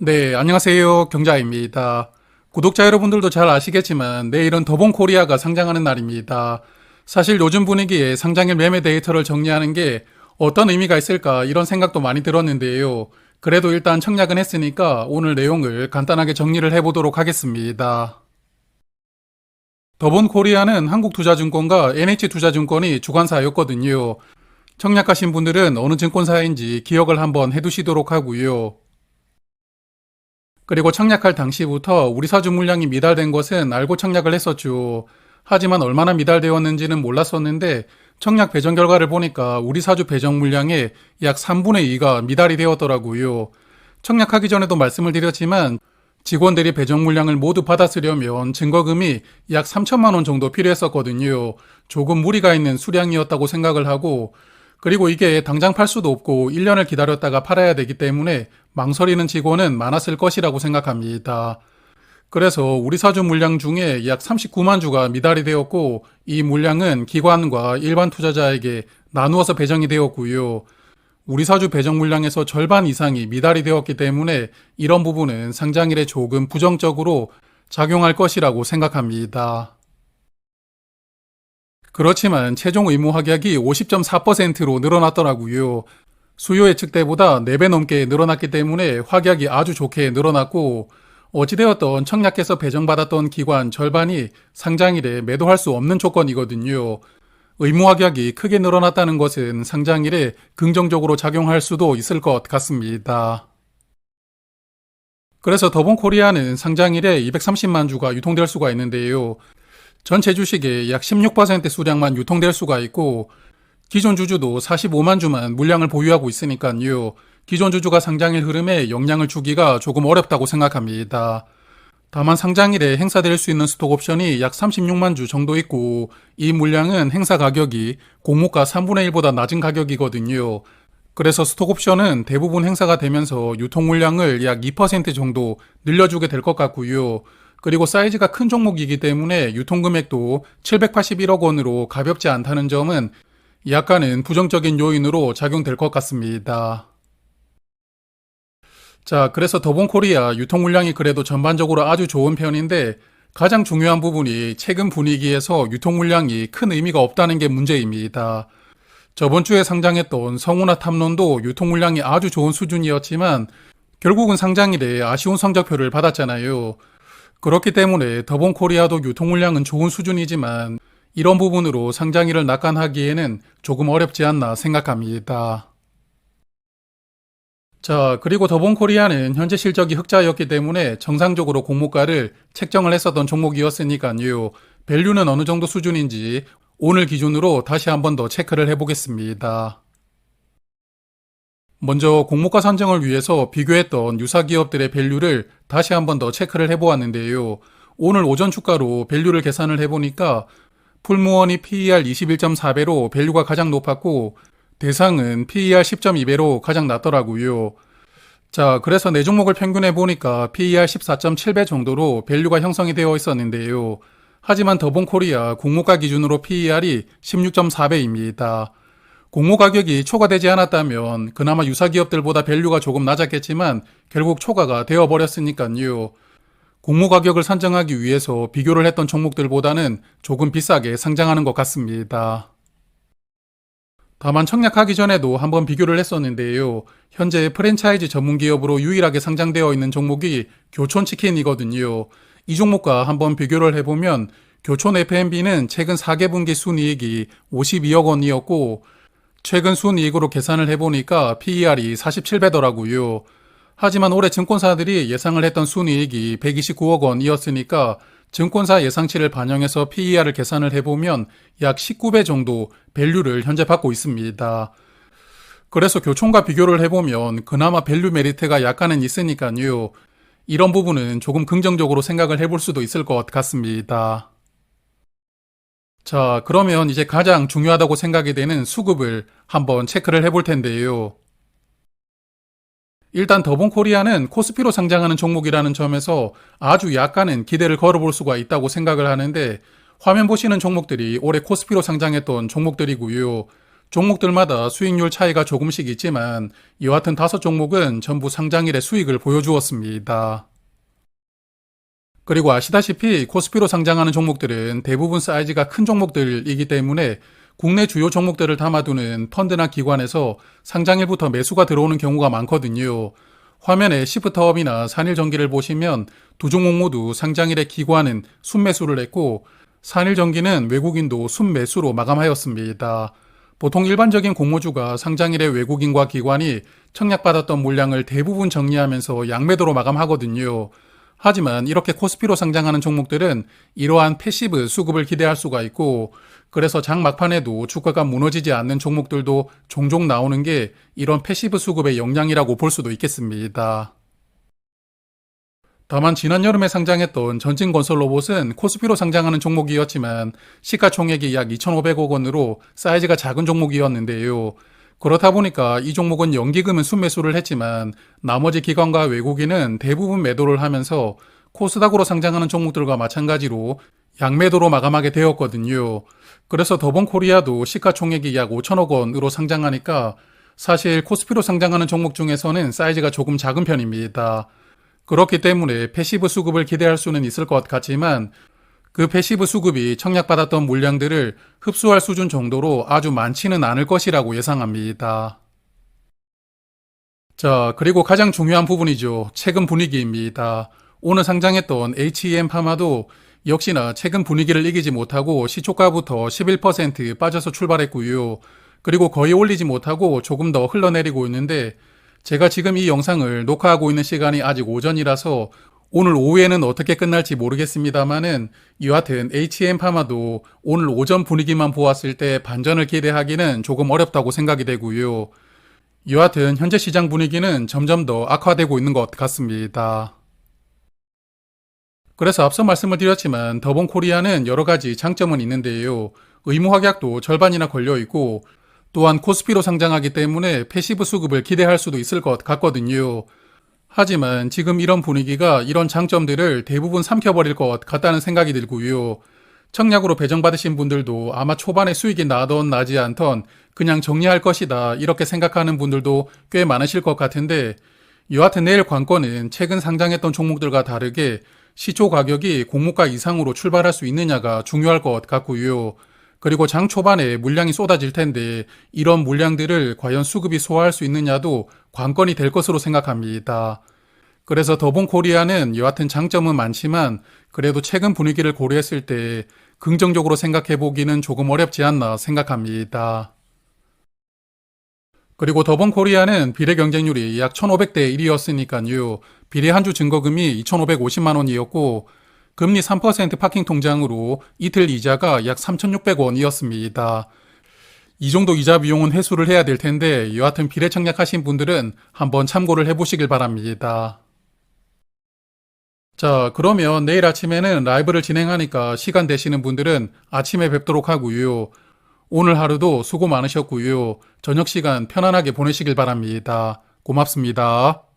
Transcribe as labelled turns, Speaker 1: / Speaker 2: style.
Speaker 1: 네, 안녕하세요. 경자입니다. 구독자 여러분들도 잘 아시겠지만 내일은 더본 코리아가 상장하는 날입니다. 사실 요즘 분위기에 상장일 매매 데이터를 정리하는 게 어떤 의미가 있을까 이런 생각도 많이 들었는데요. 그래도 일단 청약은 했으니까 오늘 내용을 간단하게 정리를 해보도록 하겠습니다. 더본 코리아는 한국투자증권과 NH투자증권이 주관사였거든요. 청약하신 분들은 어느 증권사인지 기억을 한번 해두시도록 하고요. 그리고 청약할 당시부터 우리 사주 물량이 미달된 것은 알고 청약을 했었죠. 하지만 얼마나 미달되었는지는 몰랐었는데 청약 배정 결과를 보니까 우리 사주 배정 물량의 약 3분의 2가 미달이 되었더라고요. 청약하기 전에도 말씀을 드렸지만 직원들이 배정 물량을 모두 받았으려면 증거금이 약 3천만 원 정도 필요했었거든요. 조금 무리가 있는 수량이었다고 생각을 하고 그리고 이게 당장 팔 수도 없고 1년을 기다렸다가 팔아야 되기 때문에 망설이는 직원은 많았을 것이라고 생각합니다. 그래서 우리 사주 물량 중에 약 39만 주가 미달이 되었고 이 물량은 기관과 일반 투자자에게 나누어서 배정이 되었고요. 우리 사주 배정 물량에서 절반 이상이 미달이 되었기 때문에 이런 부분은 상장일에 조금 부정적으로 작용할 것이라고 생각합니다. 그렇지만 최종 의무 확약이 50.4%로 늘어났더라고요. 수요 예측 때보다 4배 넘게 늘어났기 때문에 확약이 아주 좋게 늘어났고 어찌되었던 청약해서 배정받았던 기관 절반이 상장일에 매도할 수 없는 조건이거든요. 의무 확약이 크게 늘어났다는 것은 상장일에 긍정적으로 작용할 수도 있을 것 같습니다. 그래서 더본 코리아는 상장일에 230만 주가 유통될 수가 있는데요. 전체 주식의 약 16% 수량만 유통될 수가 있고 기존 주주도 45만 주만 물량을 보유하고 있으니까요. 기존 주주가 상장일 흐름에 영향을 주기가 조금 어렵다고 생각합니다. 다만 상장일에 행사될 수 있는 스톡 옵션이 약 36만 주 정도 있고 이 물량은 행사 가격이 공모가 3분의 1보다 낮은 가격이거든요. 그래서 스톡 옵션은 대부분 행사가 되면서 유통 물량을 약 2% 정도 늘려주게 될 것 같고요. 그리고 사이즈가 큰 종목이기 때문에 유통 금액도 781억 원으로 가볍지 않다는 점은 약간은 부정적인 요인으로 작용될 것 같습니다. 자, 그래서 더본 코리아 유통 물량이 그래도 전반적으로 아주 좋은 편인데 가장 중요한 부분이 최근 분위기에서 유통 물량이 큰 의미가 없다는 게 문제입니다. 저번 주에 상장했던 성우나 탐론도 유통 물량이 아주 좋은 수준이었지만 결국은 상장일에 아쉬운 성적표를 받았잖아요. 그렇기 때문에 더본 코리아도 유통 물량은 좋은 수준이지만 이런 부분으로 상장일을 낙관하기에는 조금 어렵지 않나 생각합니다. 자, 그리고 더본 코리아는 현재 실적이 흑자였기 때문에 정상적으로 공모가를 책정을 했었던 종목이었으니까요. 밸류는 어느 정도 수준인지 오늘 기준으로 다시 한번 더 체크를 해보겠습니다. 먼저 공모가 선정을 위해서 비교했던 유사 기업들의 밸류를 다시 한번 더 체크를 해보았는데요. 오늘 오전 주가로 밸류를 계산을 해보니까 풀무원이 PER 21.4배로 밸류가 가장 높았고 대상은 PER 10.2배로 가장 낮더라고요. 자, 그래서 네 종목을 평균해 보니까 PER 14.7배 정도로 밸류가 형성이 되어 있었는데요. 하지만 더본 코리아 공모가 기준으로 PER이 16.4배입니다. 공모 가격이 초과되지 않았다면 그나마 유사 기업들보다 밸류가 조금 낮았겠지만 결국 초과가 되어 버렸으니까요. 공모 가격을 산정하기 위해서 비교를 했던 종목들보다는 조금 비싸게 상장하는 것 같습니다. 다만 청약하기 전에도 한번 비교를 했었는데요. 현재 프랜차이즈 전문 기업으로 유일하게 상장되어 있는 종목이 교촌치킨이거든요. 이 종목과 한번 비교를 해보면 교촌 F&B는 최근 4개분기 순이익이 52억 원이었고 최근 순이익으로 계산을 해보니까 PER이 47배더라고요. 하지만 올해 증권사들이 예상을 했던 순이익이 129억 원이었으니까 증권사 예상치를 반영해서 PER을 계산을 해보면 약 19배 정도 밸류를 현재 받고 있습니다. 그래서 교총과 비교를 해보면 그나마 밸류 메리트가 약간은 있으니까요. 이런 부분은 조금 긍정적으로 생각을 해볼 수도 있을 것 같습니다. 자, 그러면 이제 가장 중요하다고 생각이 되는 수급을 한번 체크를 해볼 텐데요. 일단 더본 코리아는 코스피로 상장하는 종목이라는 점에서 아주 약간은 기대를 걸어볼 수가 있다고 생각을 하는데 화면 보시는 종목들이 올해 코스피로 상장했던 종목들이고요. 종목들마다 수익률 차이가 조금씩 있지만 여하튼 다섯 종목은 전부 상장일에 수익을 보여주었습니다. 그리고 아시다시피 코스피로 상장하는 종목들은 대부분 사이즈가 큰 종목들이기 때문에 국내 주요 종목들을 담아두는 펀드나 기관에서 상장일부터 매수가 들어오는 경우가 많거든요. 화면에 시프트업이나 산일전기를 보시면 두 종목 모두 상장일에 기관은 순매수를 했고 산일전기는 외국인도 순매수로 마감하였습니다. 보통 일반적인 공모주가 상장일에 외국인과 기관이 청약받았던 물량을 대부분 정리하면서 양매도로 마감하거든요. 하지만 이렇게 코스피로 상장하는 종목들은 이러한 패시브 수급을 기대할 수가 있고 그래서 장 막판에도 주가가 무너지지 않는 종목들도 종종 나오는 게 이런 패시브 수급의 영향이라고 볼 수도 있겠습니다. 다만 지난 여름에 상장했던 전진건설 로봇은 코스피로 상장하는 종목이었지만 시가총액이 약 2,500억 원으로 사이즈가 작은 종목이었는데요. 그렇다 보니까 이 종목은 연기금은 순매수를 했지만 나머지 기관과 외국인은 대부분 매도를 하면서 코스닥으로 상장하는 종목들과 마찬가지로 양매도로 마감하게 되었거든요. 그래서 더본코리아도 시가총액이 약 5천억 원으로 상장하니까 사실 코스피로 상장하는 종목 중에서는 사이즈가 조금 작은 편입니다. 그렇기 때문에 패시브 수급을 기대할 수는 있을 것 같지만 그 패시브 수급이 청약받았던 물량들을 흡수할 수준 정도로 아주 많지는 않을 것이라고 예상합니다. 자, 그리고 가장 중요한 부분이죠. 최근 분위기입니다. 오늘 상장했던 HEM 파마도 역시나 최근 분위기를 이기지 못하고 시초가부터 11% 빠져서 출발했고요. 그리고 거의 올리지 못하고 조금 더 흘러내리고 있는데 제가 지금 이 영상을 녹화하고 있는 시간이 아직 오전이라서 오늘 오후에는 어떻게 끝날지 모르겠습니다만은 여하튼 HM 파마도 오늘 오전 분위기만 보았을 때 반전을 기대하기는 조금 어렵다고 생각이 되고요. 여하튼 현재 시장 분위기는 점점 더 악화되고 있는 것 같습니다. 그래서 앞서 말씀을 드렸지만 더본 코리아는 여러 가지 장점은 있는데요. 의무 확약도 절반이나 걸려 있고 또한 코스피로 상장하기 때문에 패시브 수급을 기대할 수도 있을 것 같거든요. 하지만 지금 이런 분위기가 이런 장점들을 대부분 삼켜버릴 것 같다는 생각이 들고요. 청약으로 배정받으신 분들도 아마 초반에 수익이 나던 나지 않던 그냥 정리할 것이다 이렇게 생각하는 분들도 꽤 많으실 것 같은데 여하튼 내일 관건은 최근 상장했던 종목들과 다르게 시초 가격이 공모가 이상으로 출발할 수 있느냐가 중요할 것 같고요. 그리고 장 초반에 물량이 쏟아질 텐데 이런 물량들을 과연 수급이 소화할 수 있느냐도 관건이 될 것으로 생각합니다. 그래서 더본 코리아는 여하튼 장점은 많지만 그래도 최근 분위기를 고려했을 때 긍정적으로 생각해 보기는 조금 어렵지 않나 생각합니다. 그리고 더본 코리아는 비례 경쟁률이 약 1,500대 1이었으니까요. 비례 한주 증거금이 2,550만 원이었고 금리 3% 파킹 통장으로 이틀 이자가 약 3,600원이었습니다. 이 정도 이자 비용은 회수를 해야 될 텐데 여하튼 비례 청약하신 분들은 한번 참고를 해보시길 바랍니다. 자, 그러면 내일 아침에는 라이브를 진행하니까 시간 되시는 분들은 아침에 뵙도록 하고요. 오늘 하루도 수고 많으셨고요. 저녁 시간 편안하게 보내시길 바랍니다. 고맙습니다.